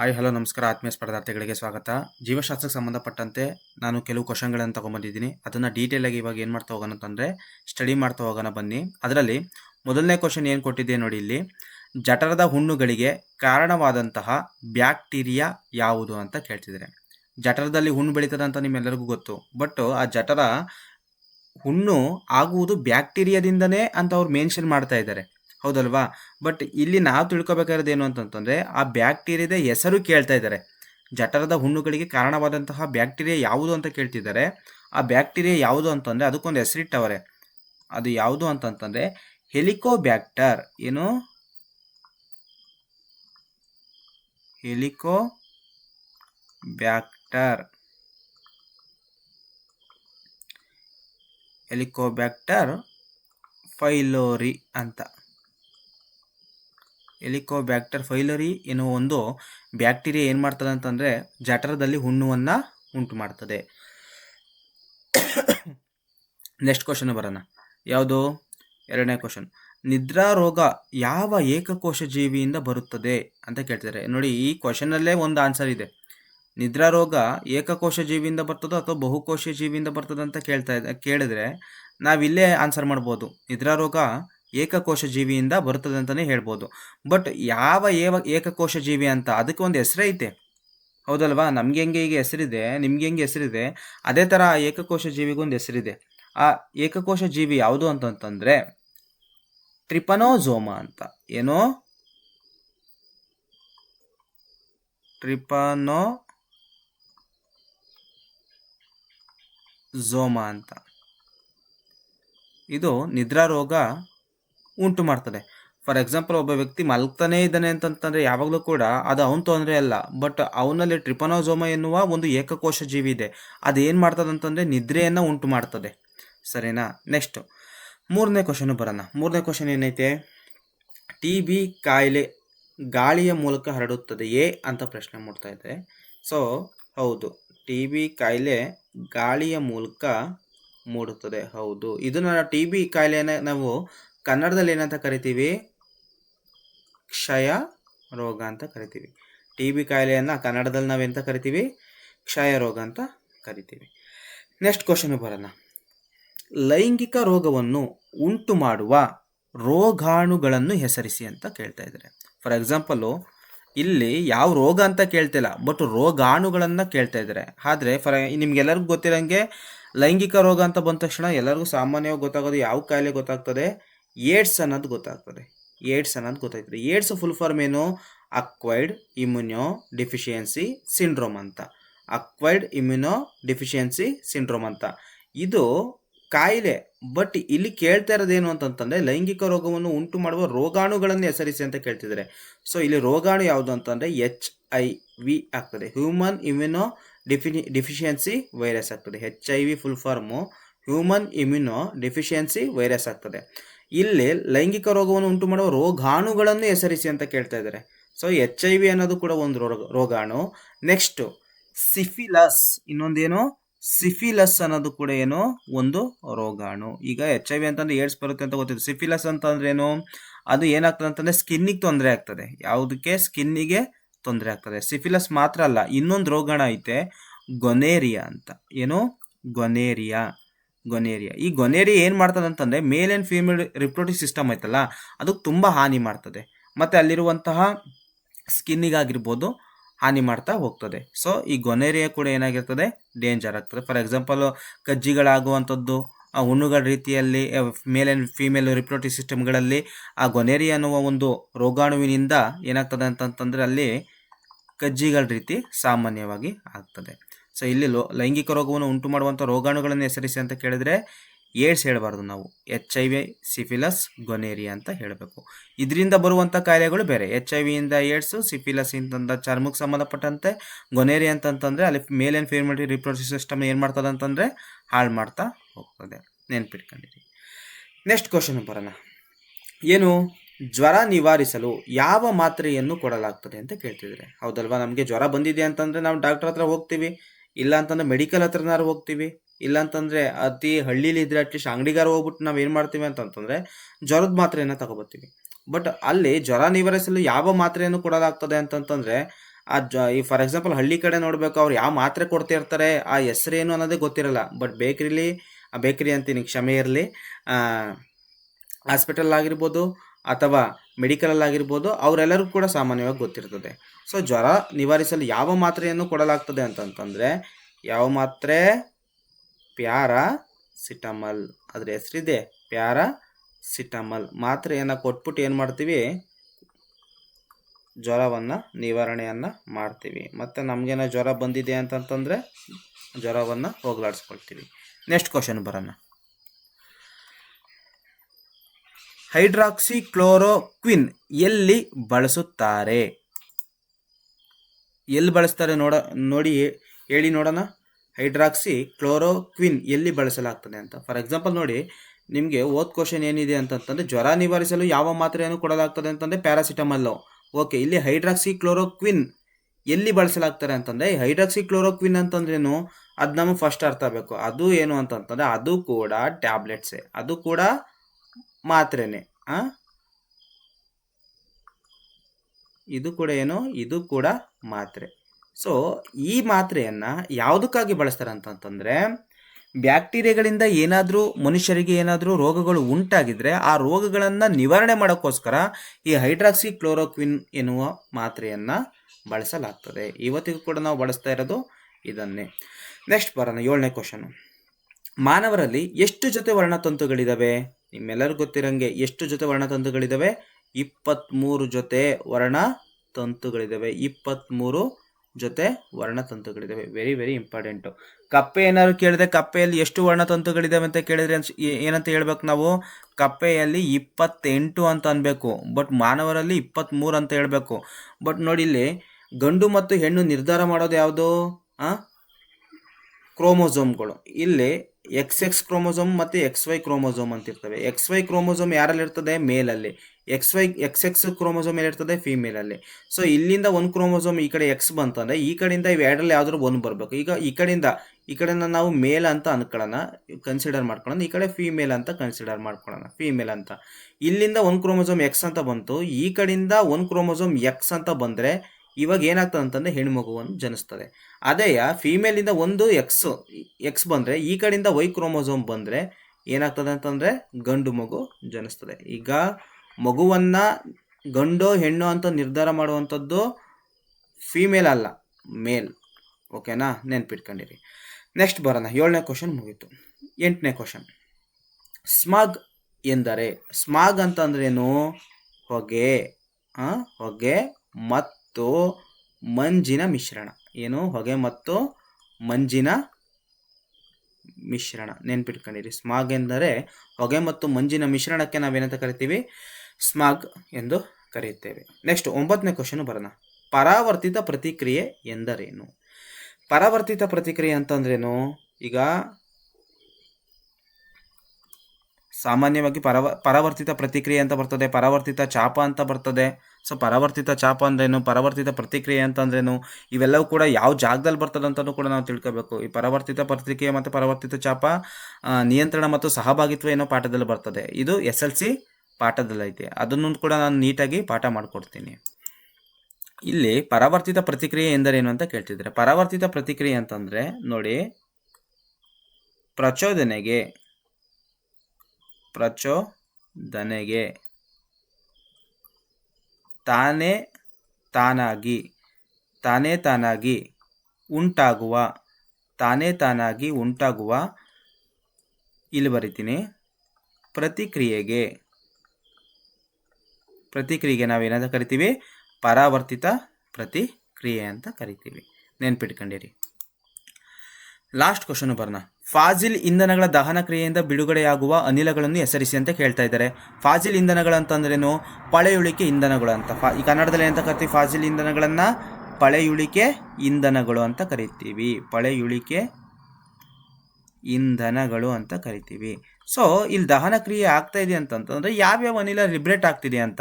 Hi, hello, ನಮಸ್ಕಾರ. ಆತ್ಮೀಯ ಸ್ಪರ್ಧಾರ್ಥಿಗಳಿಗೆ ಸ್ವಾಗತ. ಜೀವಶಾಸ್ತ್ರಕ್ಕೆ ಸಂಬಂಧಪಟ್ಟಂತೆ ನಾನು ಕೆಲವು ಕ್ವಶನ್ಗಳನ್ನು ತೊಗೊಂಬಂದಿದ್ದೀನಿ ಅದನ್ನು ಡೀಟೇಲಾಗಿ ಇವಾಗ ಏನು ಮಾಡ್ತಾ ಹೋಗೋಣ ಅಂತಂದರೆ ಸ್ಟಡಿ ಮಾಡ್ತಾ ಹೋಗೋಣ ಬನ್ನಿ. ಅದರಲ್ಲಿ ಮೊದಲನೇ ಕ್ವಶನ್ ಏನು ಕೊಟ್ಟಿದೆ ನೋಡಿ ಇಲ್ಲಿ. ಜಠರದ ಹುಣ್ಣುಗಳಿಗೆ ಕಾರಣವಾದಂತಹ ಬ್ಯಾಕ್ಟೀರಿಯಾ ಯಾವುದು ಅಂತ ಕೇಳ್ತಿದ್ದಾರೆ. ಜಠರದಲ್ಲಿ ಹುಣ್ಣು ಬೆಳೀತದೆ ಅಂತ ನಿಮ್ಮೆಲ್ಲರಿಗೂ ಗೊತ್ತು. ಬಟ್ ಆ ಜಠರ ಹುಣ್ಣು ಆಗುವುದು ಬ್ಯಾಕ್ಟೀರಿಯಾದಿಂದನೇ ಅಂತ ಅವ್ರು ಮೆನ್ಷನ್ ಮಾಡ್ತಾ ಇದ್ದಾರೆ. ಹೌದಲ್ವಾ? ಬಟ್ ಇಲ್ಲಿ ನಾವು ತಿಳ್ಕೊಬೇಕಾಗಿರೋದು ಏನು ಅಂತಂತಂದರೆ, ಆ ಬ್ಯಾಕ್ಟೀರಿಯಾದ ಹೆಸರು ಕೇಳ್ತಾ ಇದ್ದಾರೆ. ಜಠರದ ಹುಣ್ಣುಗಳಿಗೆ ಕಾರಣವಾದಂತಹ ಬ್ಯಾಕ್ಟೀರಿಯಾ ಯಾವುದು ಅಂತ ಕೇಳ್ತಿದ್ದಾರೆ. ಆ ಬ್ಯಾಕ್ಟೀರಿಯಾ ಯಾವುದು ಅಂತಂದರೆ, ಅದಕ್ಕೊಂದು ಹೆಸರಿಟ್ಟವರೆ. ಅದು ಯಾವುದು ಅಂತಂತಂದರೆ, ಹೆಲಿಕೋಬ್ಯಾಕ್ಟರ್. ಏನು? ಹೆಲಿಕೋ ಬ್ಯಾಕ್ಟರ್ ಹೆಲಿಕೋಬ್ಯಾಕ್ಟರ್ ಫೈಲೋರಿ ಅಂತ. ಎಲಿಕೋಬ್ಯಾಕ್ಟರ್ ಫೈಲರಿ ಎನ್ನುವ ಒಂದು ಬ್ಯಾಕ್ಟೀರಿಯಾ ಏನು ಮಾಡ್ತದೆ ಅಂತಂದರೆ ಜಠರದಲ್ಲಿ ಹುಣ್ಣುವನ್ನು ಉಂಟು ಮಾಡ್ತದೆ. ನೆಕ್ಸ್ಟ್ ಕ್ವಶನ್ ಬರೋಣ. ಯಾವುದು? ಎರಡನೇ ಕ್ವಶನ್ ನಿದ್ರಾ ರೋಗ ಯಾವ ಏಕಕೋಶ ಜೀವಿಯಿಂದ ಬರುತ್ತದೆ ಅಂತ ಕೇಳ್ತಿದ್ದಾರೆ. ನೋಡಿ, ಈ ಕ್ವಶನಲ್ಲೇ ಒಂದು ಆನ್ಸರ್ ಇದೆ. ನಿದ್ರಾ ರೋಗ ಏಕಕೋಶ ಜೀವಿಯಿಂದ ಬರ್ತದೋ ಅಥವಾ ಬಹುಕೋಶ ಜೀವಿಯಿಂದ ಬರ್ತದೆ ಅಂತ ಕೇಳ್ತಾ ಇದೆ ಕೇಳಿದ್ರೆ ನಾವಿಲ್ಲೇ ಆನ್ಸರ್ ಮಾಡ್ಬೋದು. ನಿದ್ರಾ ರೋಗ ಏಕಕೋಶ ಜೀವಿಯಿಂದ ಬರುತ್ತದೆ ಅಂತಲೇ ಹೇಳ್ಬೋದು. ಬಟ್ ಯಾವ ಏವ ಏಕಕೋಶ ಜೀವಿ ಅಂತ ಅದಕ್ಕೆ ಒಂದು ಹೆಸರೇ ಐತೆ. ಹೌದಲ್ವಾ? ನಮ್ಗೆ ಹೆಂಗೆ ಈಗ ಹೆಸರಿದೆ, ನಿಮ್ಗೆ ಹೆಂಗೆ ಹೆಸರಿದೆ, ಅದೇ ಥರ ಆ ಏಕಕೋಶ ಜೀವಿಗೊಂದು ಹೆಸರಿದೆ. ಆ ಏಕಕೋಶ ಜೀವಿ ಯಾವುದು ಅಂತಂತಂದರೆ ಟ್ರಿಪನೋಝೋಮ ಅಂತ. ಏನೋ? ಟ್ರಿಪನೋ ಝೋಮಾ ಅಂತ. ಇದು ನಿದ್ರಾ ರೋಗ ಉಂಟು ಮಾಡ್ತದೆ. ಫಾರ್ ಎಕ್ಸಾಂಪಲ್ ಒಬ್ಬ ವ್ಯಕ್ತಿ ಮಲಗ್ತಾನೇ ಇದ್ದಾನೆ ಅಂತಂತಂದರೆ ಯಾವಾಗಲೂ ಕೂಡ ಅದು ಅವನ ತೊಂದರೆ ಅಲ್ಲ. ಬಟ್ ಅವನಲ್ಲಿ ಟ್ರಿಪನೋಜೋಮ ಎನ್ನುವ ಒಂದು ಏಕಕೋಶ ಜೀವಿ ಇದೆ. ಅದು ಏನು ಮಾಡ್ತದೆ ಅಂತಂದರೆ ನಿದ್ರೆಯನ್ನು ಉಂಟು ಮಾಡ್ತದೆ. ಸರಿನಾ? ನೆಕ್ಸ್ಟು ಮೂರನೇ ಕ್ವಶನ್ ಬರೋಣ. ಮೂರನೇ ಕ್ವಶನ್ ಏನೈತೆ? ಟಿ ಬಿ ಕಾಯಿಲೆ ಗಾಳಿಯ ಮೂಲಕ ಹರಡುತ್ತದೆಯೇ ಅಂತ ಪ್ರಶ್ನೆ ಮೂಡ್ತಾ ಇದೆ. ಸೊ ಹೌದು. ಟಿ ಬಿ ಕಾಯಿಲೆ ಗಾಳಿಯ ಮೂಲಕ ಮೂಡುತ್ತದೆ. ಹೌದು. ಇದನ್ನು ಟಿ ಬಿ ಕಾಯಿಲೆಯನ್ನು ನಾವು ಕನ್ನಡದಲ್ಲಿ ಏನಂತ ಕರಿತೀವಿ? ಕ್ಷಯ ರೋಗ ಅಂತ ಕರಿತೀವಿ. ಟಿ ಬಿ ಕಾಯಿಲೆಯನ್ನು ಕನ್ನಡದಲ್ಲಿ ನಾವೆಂತ ಕರಿತೀವಿ? ಕ್ಷಯ ರೋಗ ಅಂತ ಕರಿತೀವಿ. ನೆಕ್ಸ್ಟ್ ಕ್ವಶನ್ ಬರೋಣ. ಲೈಂಗಿಕ ರೋಗವನ್ನು ಉಂಟು ಮಾಡುವ ರೋಗಾಣುಗಳನ್ನು ಹೆಸರಿಸಿ ಅಂತ ಕೇಳ್ತಾ ಇದ್ದಾರೆ. ಫಾರ್ ಎಕ್ಸಾಂಪಲು ಇಲ್ಲಿ ಯಾವ ರೋಗ ಅಂತ ಕೇಳ್ತಿಲ್ಲ ಬಟ್ ರೋಗಾಣುಗಳನ್ನು ಕೇಳ್ತಾ ಇದ್ದಾರೆ. ಆದರೆ ಫಾರ್ ನಿಮ್ಗೆಲ್ಲರಿಗೂ ಗೊತ್ತಿರೋಂಗೆ ಲೈಂಗಿಕ ರೋಗ ಅಂತ ಬಂದ ತಕ್ಷಣ ಎಲ್ಲರಿಗೂ ಸಾಮಾನ್ಯವಾಗಿ ಗೊತ್ತಾಗೋದು ಯಾವ ಕಾಯಿಲೆ ಗೊತ್ತಾಗ್ತದೆ? ಏಡ್ಸ್ ಅನ್ನೋದು ಗೊತ್ತಾಗ್ತದೆ. ಏಡ್ಸ್ ಅನ್ನೋದು ಗೊತ್ತಾಗ್ತದೆ ಏಡ್ಸ್ ಫುಲ್ ಫಾರ್ಮ್ ಏನು? ಅಕ್ವೈರ್ಡ್ ಇಮ್ಯುನೋ ಡಿಫಿಷಿಯನ್ಸಿ ಸಿಂಡ್ರೋಮ್ ಅಂತ. ಅಕ್ವೈರ್ಡ್ ಇಮ್ಯುನೋ ಡಿಫಿಷಿಯನ್ಸಿ ಸಿಂಡ್ರೋಮ್ ಅಂತ. ಇದು ಕಾಯಿಲೆ ಬಟ್ ಇಲ್ಲಿ ಕೇಳ್ತಾ ಇರೋದೇನು ಅಂತಂತಂದರೆ, ಲೈಂಗಿಕ ರೋಗವನ್ನು ಉಂಟು ಮಾಡುವ ರೋಗಾಣುಗಳನ್ನು ಹೆಸರಿಸಿ ಅಂತ ಕೇಳ್ತಿದ್ದಾರೆ. ಸೊ ಇಲ್ಲಿ ರೋಗಾಣು ಯಾವುದು ಅಂತಂದರೆ ಎಚ್ ಐ ವಿ ಆಗ್ತದೆ. Human immuno defi deficiency virus ಆಗ್ತದೆ. H I V full form human immunodeficiency virus ಆಗ್ತದೆ. ಇಲ್ಲಿ ಲೈಂಗಿಕ ರೋಗವನ್ನು ಉಂಟು ಮಾಡುವ ರೋಗಾಣುಗಳನ್ನು ಹೆಸರಿಸಿ ಅಂತ ಕೇಳ್ತಾ ಇದ್ದಾರೆ. ಸೊ ಎಚ್ ಐ ವಿ ಅನ್ನೋದು ಕೂಡ ಒಂದು ರೋಗ, ರೋಗಾಣು. Next syphilis. ಇನ್ನೊಂದೇನು? ಸಿಫಿಲಸ್ ಅನ್ನೋದು ಕೂಡ ಏನು? ಒಂದು ರೋಗಾಣು. ಈಗ ಎಚ್ ಐ ವಿ ಅಂತಂದ್ರೆ ಏಡ್ಸ್ ಬರುತ್ತೆ ಅಂತ ಗೊತ್ತಿದೆ. ಸಿಫಿಲಸ್ ಅಂತಂದ್ರೆ ಏನು? ಅದು ಏನಾಗ್ತದೆ ಅಂತಂದ್ರೆ ಸ್ಕಿನ್ನಿಗೆ ತೊಂದರೆ ಆಗ್ತದೆ. ಯಾವುದಕ್ಕೆ? ಸ್ಕಿನ್ನಿಗೆ ತೊಂದರೆ ಆಗ್ತದೆ. ಸಿಫಿಲಸ್ ಮಾತ್ರ ಅಲ್ಲ, ಇನ್ನೊಂದು ರೋಗಾಣ ಐತೆ, ಗೊನೇರಿಯಾ ಅಂತ. ಏನು? ಗೊನೇರಿಯಾ. ಗೊನೇರಿಯಾ. ಈ ಗೊನೇರಿಯಾ ಏನು ಮಾಡ್ತದೆ ಅಂತಂದರೆ male and female reproductive system ಐತಲ್ಲ ಅದಕ್ಕೆ ತುಂಬ ಹಾನಿ ಮಾಡ್ತದೆ. ಮತ್ತು ಅಲ್ಲಿರುವಂತಹ ಸ್ಕಿನ್ನಿಗಾಗಿರ್ಬೋದು ಹಾನಿ ಮಾಡ್ತಾ ಹೋಗ್ತದೆ. ಸೊ ಈ ಗೊನೇರಿಯಾ ಕೂಡ ಏನಾಗಿರ್ತದೆ? ಡೇಂಜರ್ ಆಗ್ತದೆ. ಫಾರ್ ಎಕ್ಸಾಂಪಲ್ ಕಜ್ಜಿಗಳಾಗುವಂಥದ್ದು, ಆ ಹುಣ್ಣುಗಳ ರೀತಿಯಲ್ಲಿ ಮೇಲ್ ಆ್ಯಂಡ್ ಫೀಮೇಲ್ ರಿಪ್ರೊಡಕ್ಟಿವ್ ಸಿಸ್ಟಮ್ಗಳಲ್ಲಿ ಆ ಗೊನೇರಿಯಾ ಅನ್ನುವ ಒಂದು ರೋಗಾಣುವಿನಿಂದ ಏನಾಗ್ತದೆ ಅಂತಂತಂದರೆ ಅಲ್ಲಿ ಕಜ್ಜಿಗಳ ರೀತಿ ಸಾಮಾನ್ಯವಾಗಿ ಆಗ್ತದೆ. ಸೊ ಇಲ್ಲಿ ಲೈಂಗಿಕ ರೋಗವನ್ನು ಉಂಟು ಮಾಡುವಂಥ ರೋಗಾಣುಗಳನ್ನು ಹೆಸರಿಸಿ ಅಂತ ಕೇಳಿದರೆ ಏಡ್ಸ್ ಹೇಳಬಾರ್ದು ನಾವು. H I V syphilis gonorrhoea ಅಂತ ಹೇಳಬೇಕು. ಇದರಿಂದ ಬರುವಂಥ ಕಾಯಿಲೆಗಳು ಬೇರೆ. ಎಚ್ ಐ ವಿಯಿಂದ ಏಡ್ಸು ಸಿಫಿಲಸ್ ಇಂತಂದ ಚರ್ಮಕ್ಕೆ ಸಂಬಂಧಪಟ್ಟಂತೆ ಗೊನೇರಿಯಾ ಅಂತಂತಂದರೆ ಅಲ್ಲಿ male and female reproductive system ಏನು ಮಾಡ್ತದೆ ಅಂತಂದರೆ ಹಾಳು ಮಾಡ್ತಾ ಹೋಗ್ತದೆ. ನೆನ್ಪಿಟ್ಕೊಂಡಿರಿ. ನೆಕ್ಸ್ಟ್ ಕ್ವಶನ್ ಬರೋಣ. ಏನು? ಜ್ವರ ನಿವಾರಿಸಲು ಯಾವ ಮಾತ್ರೆಯನ್ನು ಕೊಡಲಾಗ್ತದೆ ಅಂತ ಕೇಳ್ತಿದ್ರೆ ಹೌದಲ್ವಾ? ನಮಗೆ ಜ್ವರ ಬಂದಿದೆ ಅಂತಂದರೆ ನಾವು ಡಾಕ್ಟರ್ ಹತ್ರ ಹೋಗ್ತೀವಿ. ಇಲ್ಲ ಅಂತಂದ್ರೆ ಮೆಡಿಕಲ್ ಹತ್ರನಾರು ಹೋಗ್ತೀವಿ, ಇಲ್ಲ ಅಂತಂದ್ರೆ ಅತಿ ಹಳ್ಳಿಲಿ ಇದ್ರೆ ಅಟ್ಲೀಸ್ಟ್ ಅಂಗಡಿಗಾರ ಹೋಗ್ಬಿಟ್ಟು ನಾವು ಏನು ಮಾಡ್ತೀವಿ ಅಂತಂತಂದರೆ ಜ್ವರದ ಮಾತ್ರೆಯನ್ನು ತಗೊಬರ್ತೀವಿ ಬಟ್ ಅಲ್ಲಿ ಜ್ವರ ನಿವಾರಿಸಲು ಯಾವ ಮಾತ್ರೆಯನ್ನು ಕೊಡಲಾಗ್ತದೆ ಅಂತಂತಂದ್ರೆ ಆ ಜ, ಈ ಫಾರ್ ಎಕ್ಸಾಂಪಲ್ ಹಳ್ಳಿ ಕಡೆ ನೋಡಬೇಕು, ಅವ್ರು ಯಾವ ಮಾತ್ರೆ ಕೊಡ್ತಿರ್ತಾರೆ ಆ ಹೆಸರೇನು ಅನ್ನೋದೇ ಗೊತ್ತಿರಲ್ಲ. ಬಟ್ ಬೇಕ್ರಿಲಿ ಆ ಬೇಕ್ರಿ ಅಂತೀನಿ, ಕ್ಷಮೆ ಇರಲಿ ಹಾಸ್ಪಿಟಲ್ ಆಗಿರ್ಬೋದು, ಅಥವಾ ಮೆಡಿಕಲಲ್ಲಿ ಆಗಿರ್ಬೋದು ಅವರೆಲ್ಲರೂ ಕೂಡ ಸಾಮಾನ್ಯವಾಗಿ ಗೊತ್ತಿರ್ತದೆ. ಸೊ, ಜ್ವರ ನಿವಾರಿಸಲು ಯಾವ ಮಾತ್ರೆಯನ್ನು ಕೊಡಲಾಗ್ತದೆ ಅಂತಂತಂದರೆ, ಯಾವ ಮಾತ್ರೆ? ಪ್ಯಾರಾ ಸಿಟಮಲ್ ಅದ್ರ ಹೆಸರಿದೆ, ಪ್ಯಾರಾಸಿಟಮಲ್. ಮಾತ್ರೆಯನ್ನು ಕೊಟ್ಬಿಟ್ಟು ಏನು ಮಾಡ್ತೀವಿ? ಜ್ವರವನ್ನು ನಿವಾರಣೆಯನ್ನು ಮಾಡ್ತೀವಿ. ಮತ್ತು ನಮಗೇನೋ ಜ್ವರ ಬಂದಿದೆ ಅಂತಂತಂದರೆ, ಜ್ವರವನ್ನು ಹೋಗಲಾಡಿಸ್ಕೊಳ್ತೀವಿ. ನೆಕ್ಸ್ಟ್ ಕ್ವಶನ್ ಬರೋಣ. ಹೈಡ್ರಾಕ್ಸಿ ಕ್ಲೋರೋಕ್ವಿನ್ ಎಲ್ಲಿ ಬಳಸುತ್ತಾರೆ? ಎಲ್ಲಿ ಬಳಸ್ತಾರೆ ನೋಡ, ನೋಡಿ, ಹೇಳಿ ನೋಡೋಣ. ಹೈಡ್ರಾಕ್ಸಿ ಕ್ಲೋರೋಕ್ವಿನ್ ಎಲ್ಲಿ ಬಳಸಲಾಗ್ತದೆ ಅಂತ. ಫಾರ್ ಎಕ್ಸಾಂಪಲ್ ನೋಡಿ, ನಿಮಗೆ ಓದ್ ಕ್ವಶನ್ ಏನಿದೆ ಅಂತಂತಂದರೆ ಜ್ವರ ನಿವಾರಿಸಲು ಯಾವ ಮಾತ್ರೆಯನ್ನು ಕೊಡಲಾಗ್ತದೆ ಅಂತಂದರೆ ಪ್ಯಾರಾಸಿಟಮಲ್ಲು ಓಕೆ ಇಲ್ಲಿ ಹೈಡ್ರಾಕ್ಸಿ ಕ್ಲೋರೋಕ್ವಿನ್ ಎಲ್ಲಿ ಬಳಸಲಾಗ್ತಾರೆ ಅಂತಂದರೆ ಹೈಡ್ರಾಕ್ಸಿ ಕ್ಲೋರೋಕ್ವಿನ್ ಅಂತಂದ್ರೇನು? ಅದು ನಮಗೆ ಫಸ್ಟ್ ಅರ್ಥ ಆಗಬೇಕು. ಅದು ಏನು ಅಂತಂತಂದರೆ, ಅದು ಕೂಡ ಟ್ಯಾಬ್ಲೆಟ್ಸೇ. ಅದು ಕೂಡ ಮಾತ್ರೆನೇ, ಆ? ಇದು ಕೂಡ ಏನು? ಇದು ಕೂಡ ಮಾತ್ರೆ. ಸೊ ಈ ಮಾತ್ರೆಯನ್ನ ಯಾವುದಕ್ಕಾಗಿ ಬಳಸ್ತಾರೆ ಅಂತಂತಂದ್ರೆ ಬ್ಯಾಕ್ಟೀರಿಯಾಗಳಿಂದ ಏನಾದರೂ ಮನುಷ್ಯರಿಗೆ ಏನಾದರೂ ರೋಗಗಳು ಉಂಟಾಗಿದ್ರೆ ಆ ರೋಗಗಳನ್ನು ನಿವಾರಣೆ ಮಾಡೋಕ್ಕೋಸ್ಕರ ಈ ಹೈಡ್ರಾಕ್ಸಿ ಕ್ಲೋರೋಕ್ವಿನ್ ಎನ್ನುವ ಮಾತ್ರೆಯನ್ನು ಬಳಸಲಾಗ್ತದೆ. ಇವತ್ತಿಗೂ ಕೂಡ ನಾವು ಬಳಸ್ತಾ ಇರೋದು ಇದನ್ನೇ. ನೆಕ್ಸ್ಟ್ ಬರೋಣ, ಏಳನೇ ಕ್ವಶನು ಮಾನವರಲ್ಲಿ ಎಷ್ಟು ಜೊತೆ ವರ್ಣತಂತುಗಳಿದಾವೆ? ನಿಮ್ಮೆಲ್ಲರಿಗೂ ಗೊತ್ತಿರಂಗೆ ಎಷ್ಟು ಜೊತೆ ವರ್ಣತಂತುಗಳಿದ್ದಾವೆ ಇಪ್ಪತ್ತ್ಮೂರು ಜೊತೆ ವರ್ಣತಂತುಗಳಿದಾವೆ. ಇಪ್ಪತ್ತ್ಮೂರು ಜೊತೆ ವರ್ಣತಂತುಗಳಿದ್ದಾವೆ ವೆರಿ ವೆರಿ ಇಂಪಾರ್ಟೆಂಟು ಕಪ್ಪೆ ಏನಾದ್ರು ಕೇಳಿದೆ ಕಪ್ಪೆಯಲ್ಲಿ ಎಷ್ಟು ವರ್ಣತಂತುಗಳಿದ್ದಾವೆ ಅಂತ ಕೇಳಿದ್ರೆ ಏನಂತ ಹೇಳ್ಬೇಕು ನಾವು? ಕಪ್ಪೆಯಲ್ಲಿ ಇಪ್ಪತ್ತೆಂಟು ಅಂತ ಅನ್ಬೇಕು. ಬಟ್ ಮಾನವರಲ್ಲಿ ಇಪ್ಪತ್ತ್ಮೂರು ಅಂತ ಹೇಳಬೇಕು. ಬಟ್ ನೋಡಿ ಇಲ್ಲಿ, ಗಂಡು ಮತ್ತು ಹೆಣ್ಣು ನಿರ್ಧಾರ ಮಾಡೋದು ಯಾವುದು? ಆ? ಕ್ರೋಮೋಸೋಮ್ಗಳು ಇಲ್ಲಿ ಎಕ್ಸ್ ಎಕ್ಸ್ ಕ್ರೋಮೋಸೋಮ್ ಮತ್ತು ಎಕ್ಸ್ ವೈ ಕ್ರೋಮೋಸೋಮ್ ಅಂತ ಇರ್ತವೆ ಎಕ್ಸ್ ವೈ ಕ್ರೋಮೋಸೋಮ್ ಯಾರಲ್ಲಿ ಇರ್ತದೆ ಮೇಲಲ್ಲಿ. X Y X X chromosome ಎಲ್ಲಿರ್ತದೆ? ಫೀಮೇಲಲ್ಲಿ ಸೊ ಇಲ್ಲಿಂದ ಒಂದು ಕ್ರೋಮೋಸೋಮ್ ಈ ಕಡೆ ಎಕ್ಸ್ ಬಂತಂದ್ರೆ, ಈ ಕಡೆಯಿಂದ ಇವು ಎರಡರಲ್ಲಿ ಯಾವ್ದಾದ್ರು ಒಂದು ಬರಬೇಕು. ಈಗ ಈ ಕಡೆಯಿಂದ ಈ ಕಡೆಯಿಂದ ನಾವು ಮೇಲ್ ಅಂತ ಅನ್ಕೊಳ್ಳೋಣ. ಕನ್ಸಿಡರ್ ಮಾಡ್ಕೊಳ್ಳೋಣ. ಈ ಕಡೆ ಫೀಮೇಲ್ ಅಂತ ಕನ್ಸಿಡರ್ ಮಾಡ್ಕೊಳ್ಳೋಣ. ಫೀಮೇಲ್ ಅಂತ. ಇಲ್ಲಿಂದ ಒಂದು ಕ್ರೋಮೋಸೋಮ್ ಎಕ್ಸ್ ಅಂತ ಬಂತು. ಈ ಕಡೆಯಿಂದ ಒಂದು ಕ್ರೋಮೋಸೋಮ್ ಎಕ್ಸ್ ಅಂತ ಬಂದರೆ ಇವಾಗ ಏನಾಗ್ತದೆ ಅಂತಂದ್ರೆ ಹೆಣ್ಣು ಮಗುವನ್ನು ಜನಿಸ್ತದೆ. ಅದೇ ಫೀಮೇಲಿಂದ ಒಂದು ಎಕ್ಸ್ ಎಕ್ಸ್ ಬಂದರೆ, ಈ ಕಡೆಯಿಂದ ವೈ ಕ್ರೋಮೋಸೋಮ್ ಬಂದರೆ ಏನಾಗ್ತದೆ ಅಂತಂದರೆ ಗಂಡು ಮಗು ಜನಿಸ್ತದೆ. ಈಗ ಮಗುವನ್ನ ಗಂಡು, ಹೆಣ್ಣು ಅಂತ ನಿರ್ಧಾರ ಮಾಡುವಂಥದ್ದು ಫೀಮೇಲ್ ಅಲ್ಲ ಮೇಲ್ ಓಕೆನಾ ನೆನ್ಪಿಟ್ಕೊಂಡಿರಿ. ನೆಕ್ಸ್ಟ್ ಬರೋಣ. ಏಳನೇ ಕ್ವಶನ್ ಮುಗೀತು. ಎಂಟನೇ ಕ್ವಶನ್ ಸ್ಮಾಗ್ ಎಂದರೆ, ಸ್ಮಾಗ್ ಅಂತಂದ್ರೇನು? ಹೊಗೆ ಹೊಗೆ ಮತ್ತು ಮಂಜಿನ ಮಿಶ್ರಣ. ಏನು? ಹೊಗೆ ಮತ್ತು ಮಂಜಿನ ಮಿಶ್ರಣ. ನೆನ್ಪಿಟ್ಕೊಂಡಿರಿ. ಸ್ಮಾಗ್ ಎಂದರೆ ಹೊಗೆ ಮತ್ತು ಮಂಜಿನ ಮಿಶ್ರಣಕ್ಕೆ ನಾವೇನಂತ ಕರಿತೀವಿ? ಸ್ಮಾಗ್ ಎಂದು ಕರೆಯುತ್ತೇವೆ. ನೆಕ್ಸ್ಟ್ ಒಂಬತ್ತನೇ ಕ್ವಶನ್ ಬರೋಣ. ಪರಾವರ್ತಿತ ಪ್ರತಿಕ್ರಿಯೆ ಎಂದರೇನು? ಪರಾವರ್ತಿತ ಪ್ರತಿಕ್ರಿಯೆ ಅಂತಂದ್ರೇನು? ಈಗ ಸಾಮಾನ್ಯವಾಗಿ ಪರವ, ಪರಾವರ್ತಿತ ಪ್ರತಿಕ್ರಿಯೆ ಅಂತ ಬರ್ತದೆ, ಪರಾವರ್ತಿತ ಚಾಪ ಅಂತ ಬರ್ತದೆ. ಸೊ ಪರಾವರ್ತಿತ ಚಾಪ ಅಂದ್ರೇನು, ಪರಾವರ್ತಿತ ಪ್ರತಿಕ್ರಿಯೆ ಅಂತಂದ್ರೇನು ಇವೆಲ್ಲವೂ ಕೂಡ ಯಾವ ಜಾಗದಲ್ಲಿ ಬರ್ತದೆ ಅಂತಲೂ ಕೂಡ ನಾವು ತಿಳ್ಕೋಬೇಕು. ಈ ಪರಾವರ್ತಿತ ಪ್ರತಿಕ್ರಿಯೆ ಮತ್ತು ಪರಾವರ್ತಿತ ಚಾಪ ನಿಯಂತ್ರಣ ಮತ್ತು ಸಹಭಾಗಿತ್ವ ಏನೋ ಪಾಠದಲ್ಲಿ ಬರ್ತದೆ. ಇದು ಎಸ್ ಎಲ್ ಸಿ ಪಾಠದಲ್ಲೈತೆ. ಅದನ್ನು ಕೂಡ ನಾನು ನೀಟಾಗಿ ಪಾಠ ಮಾಡಿಕೊಡ್ತೀನಿ. ಇಲ್ಲಿ ಪರಾವರ್ತಿತ ಪ್ರತಿಕ್ರಿಯೆ ಎಂದರೇನು ಅಂತ ಕೇಳ್ತಿದ್ದಾರೆ. ಪರಾವರ್ತಿತ ಪ್ರತಿಕ್ರಿಯೆ ಅಂತಂದರೆ, ನೋಡಿ, ಪ್ರಚೋದನೆಗೆ ಪ್ರಚೋದನೆಗೆ ತಾನೇ ತಾನಾಗಿ ತಾನೇ ತಾನಾಗಿ ಉಂಟಾಗುವ, ತಾನೇ ತಾನಾಗಿ ಉಂಟಾಗುವ ಇಲ್ಲಿ ಬರಿತೀನಿ. ಪ್ರತಿಕ್ರಿಯೆಗೆ ಪ್ರತಿಕ್ರಿಯೆಗೆ ನಾವೇನಂತ ಕರಿತೀವಿ? ಪರಾವರ್ತಿತ ಪ್ರತಿಕ್ರಿಯೆ ಅಂತ ಕರಿತೀವಿ. ನೆನ್ಪಿಟ್ಕೊಂಡಿರಿ. ಲಾಸ್ಟ್ ಕ್ವಶನ್ ಬರೋಣ ಫಾಜಿಲ್ ಇಂಧನಗಳ ದಹನ ಕ್ರಿಯೆಯಿಂದ ಬಿಡುಗಡೆಯಾಗುವ ಅನಿಲಗಳನ್ನು ಹೆಸರಿಸಿ ಅಂತ ಕೇಳ್ತಾ ಇದ್ದಾರೆ. ಫಾಜಿಲ್ ಇಂಧನಗಳು ಅಂತಂದ್ರೇನು? ಪಳೆಯುಳಿಕೆ ಇಂಧನಗಳು ಅಂತ. ಫಾ ಈ ಕನ್ನಡದಲ್ಲಿ ಏನಂತ ಕರಿತೀವಿ? ಫಾಜಿಲ್ ಇಂಧನಗಳನ್ನು ಪಳೆಯುಳಿಕೆ ಇಂಧನಗಳು ಅಂತ ಕರಿತೀವಿ. ಪಳೆಯುಳಿಕೆ ಇಂಧನಗಳು ಅಂತ ಕರಿತೀವಿ. ಸೊ ಇಲ್ಲಿ ದಹನ ಕ್ರಿಯೆ ಆಗ್ತಾ ಇದೆ ಅಂತಂತಂದರೆ ಯಾವ್ಯಾವ ಅನಿಲ ಲಿಬ್ರೇಟ್ ಆಗ್ತಿದೆ ಅಂತ.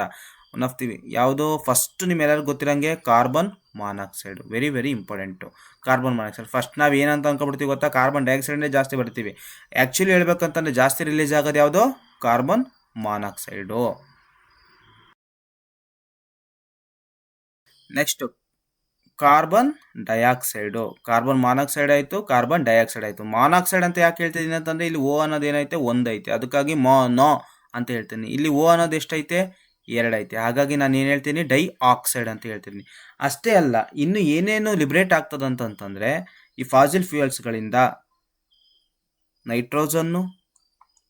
ನಫ್ತೀವಿ ಯಾವುದೋ ಫಸ್ಟ್ ನಿಮ್ಮೆಲ್ಲರಿಗೂ ಗೊತ್ತಿರೋಂಗೆ carbon monoxide. Very very important carbon monoxide first ನಾವು ಏನಂತ ಅಂದ್ಕೊಂಡ್ಬಿಡ್ತೀವಿ ಗೊತ್ತಾ? ಕಾರ್ಬನ್ ಡೈಆಕ್ಸೈಡ್ನೇ ಜಾಸ್ತಿ ಬರ್ತೀವಿ. ಆ್ಯಕ್ಚುಲಿ ಹೇಳ್ಬೇಕಂತಂದ್ರೆ ಜಾಸ್ತಿ ರಿಲೀಸ್ ಆಗೋದು ಯಾವುದು? Carbon monoxide next carbon dioxide carbon monoxide ಆಯಿತು ಕಾರ್ಬನ್ ಡೈಆಕ್ಸೈಡ್ ಆಯಿತು. ಮಾನಾಕ್ಸೈಡ್ ಅಂತ ಯಾಕೆ ಹೇಳ್ತಿದ್ದೀನಿ ಅಂತಂದರೆ ಇಲ್ಲಿ ಓ ಅನ್ನೋದು ಏನೈತೆ? ಒಂದೈತೆ ಅದಕ್ಕಾಗಿ ಮಾ, ನೋ ಅಂತ ಹೇಳ್ತೀನಿ. ಇಲ್ಲಿ ಓ ಅನ್ನೋದು ಎಷ್ಟೈತೆ? ಎರಡೈತೆ. ಹಾಗಾಗಿ ನಾನು ಏನು ಹೇಳ್ತೀನಿ? ಡೈ ಆಕ್ಸೈಡ್ ಅಂತ ಹೇಳ್ತೀನಿ ಅಷ್ಟೇ ಅಲ್ಲ, ಇನ್ನು ಏನೇನು ಲಿಬ್ರೇಟ್ ಆಗ್ತದೆ ಅಂತಂತಂದರೆ, ಈ ಫಾಸಿಲ್ ಫ್ಯೂಯಲ್ಸ್ಗಳಿಂದ ನೈಟ್ರೋಜನ್ನು,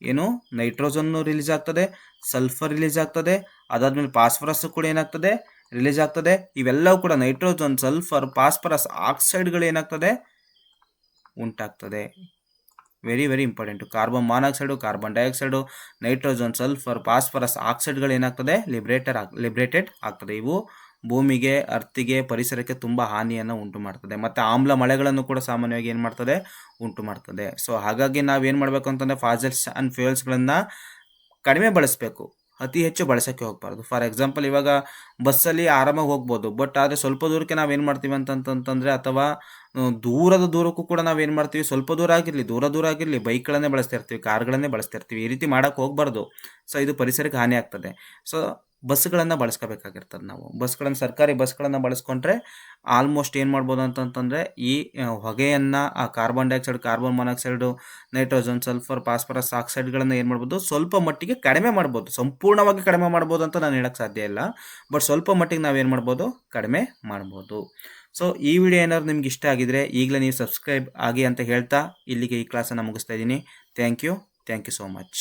ಏನು? ನೈಟ್ರೋಜನ್ನು ರಿಲೀಸ್ ಆಗ್ತದೆ, ಸಲ್ಫರ್ ರಿಲೀಸ್ ಆಗ್ತದೆ, ಅದಾದಮೇಲೆ ಫಾಸ್ಫರಸ್ ಕೂಡ ಏನಾಗ್ತದೆ, ರಿಲೀಸ್ ಆಗ್ತದೆ. ಇವೆಲ್ಲವೂ ಕೂಡ ನೈಟ್ರೋಜನ್, ಸಲ್ಫರ್, ಫಾಸ್ಫರಸ್, ಆಕ್ಸೈಡ್ಗಳು ಏನಾಗ್ತದೆ? ಉಂಟಾಗ್ತದೆ. Very very important carbon monoxide carbon dioxide nitrogen sulphur phosphorus ಆಕ್ಸೈಡ್ಗಳು ಏನಾಗ್ತದೆ? ಲಿಬ್ರೇಟರ್ ಆಗ್ ಲಿಬ್ರೇಟೆಡ್ ಆಗ್ತದೆ. ಇವು ಭೂಮಿಗೆ ಅರ್ತಿಗೆ ಪರಿಸರಕ್ಕೆ ತುಂಬ ಹಾನಿಯನ್ನು ಉಂಟು ಮಾಡ್ತದೆ ಮತ್ತು ಆಮ್ಲ ಮಳೆಗಳನ್ನು ಕೂಡ ಸಾಮಾನ್ಯವಾಗಿ ಏನು ಮಾಡ್ತದೆ? ಉಂಟು ಮಾಡ್ತದೆ ಸೊ ಹಾಗಾಗಿ ನಾವೇನು ಮಾಡಬೇಕು ಅಂತಂದರೆ ಫಾಸಲ್ಸ್ ಆ್ಯಂಡ್ ಫ್ಯೂಯಲ್ಸ್ಗಳನ್ನು ಕಡಿಮೆ ಬಳಸಬೇಕು. ಅತಿ ಹೆಚ್ಚು ಬಳಸೋಕ್ಕೆ ಹೋಗಬಾರ್ದು. ಫಾರ್ ಎಕ್ಸಾಂಪಲ್ ಇವಾಗ ಬಸ್ಸಲ್ಲಿ ಆರಾಮಾಗಿ ಹೋಗ್ಬೋದು ಬಟ್ ಆದರೆ ಸ್ವಲ್ಪ ದೂರಕ್ಕೆ ನಾವೇನು ಮಾಡ್ತೀವಿ ಅಂತಂತಂತಂದರೆ ಅಥವಾ ದೂರದ ದೂರಕ್ಕೂ ಕೂಡ ನಾವೇನು ಮಾಡ್ತೀವಿ, ಸ್ವಲ್ಪ ದೂರ ಆಗಿರಲಿ, ದೂರ ದೂರ ಆಗಿರಲಿ, ಬೈಕ್ಗಳನ್ನೇ ಬಳಸ್ತಾ ಇರ್ತೀವಿ, ಕಾರ್ಗಳನ್ನೇ ಬಳಸ್ತಾ ಇರ್ತೀವಿ, ಈ ರೀತಿ ಮಾಡೋಕ್ಕೆ ಹೋಗ್ಬಾರ್ದು. ಸೊ ಇದು ಪರಿಸರಕ್ಕೆ ಹಾನಿ ಆಗ್ತದೆ. ಸೊ ಬಸ್ಗಳನ್ನು ಬಳಸ್ಕೋಬೇಕಾಗಿರ್ತದೆ ನಾವು. ಬಸ್ಗಳನ್ನು, ಸರ್ಕಾರಿ ಬಸ್ಗಳನ್ನು ಬಳಸ್ಕೊಂಡ್ರೆ ಆಲ್ಮೋಸ್ಟ್ ಏನು ಮಾಡ್ಬೋದು ಅಂತಂತಂದರೆ ಈ ಹೊಗೆಯನ್ನು, ಆ carbon dioxide carbon monoxide nitrogen sulphur phosphorus ಆಕ್ಸೈಡ್ಗಳನ್ನು ಏನು ಮಾಡ್ಬೋದು, ಸ್ವಲ್ಪ ಮಟ್ಟಿಗೆ ಕಡಿಮೆ ಮಾಡ್ಬೋದು. ಸಂಪೂರ್ಣವಾಗಿ ಕಡಿಮೆ ಮಾಡ್ಬೋದು ಅಂತ ನಾನು ಹೇಳೋಕ್ಕೆ ಸಾಧ್ಯ ಇಲ್ಲ. ಬಟ್ ಸ್ವಲ್ಪ ಮಟ್ಟಿಗೆ ನಾವೇನು ಮಾಡ್ಬೋದು, ಕಡಿಮೆ ಮಾಡ್ಬೋದು. ಸೊ ಈ ವಿಡಿಯೋ ಏನಾದ್ರು ನಿಮ್ಗೆ ಇಷ್ಟ ಆಗಿದ್ರೆ ಈಗಲೇ ನೀವು ಸಬ್ಸ್ಕ್ರೈಬ್ ಆಗಿ ಅಂತ ಹೇಳ್ತಾ ಇಲ್ಲಿಗೆ ಈ ಕ್ಲಾಸನ್ನು ಮುಗಿಸ್ತಾ ಇದ್ದೀನಿ. Thank you thank you so much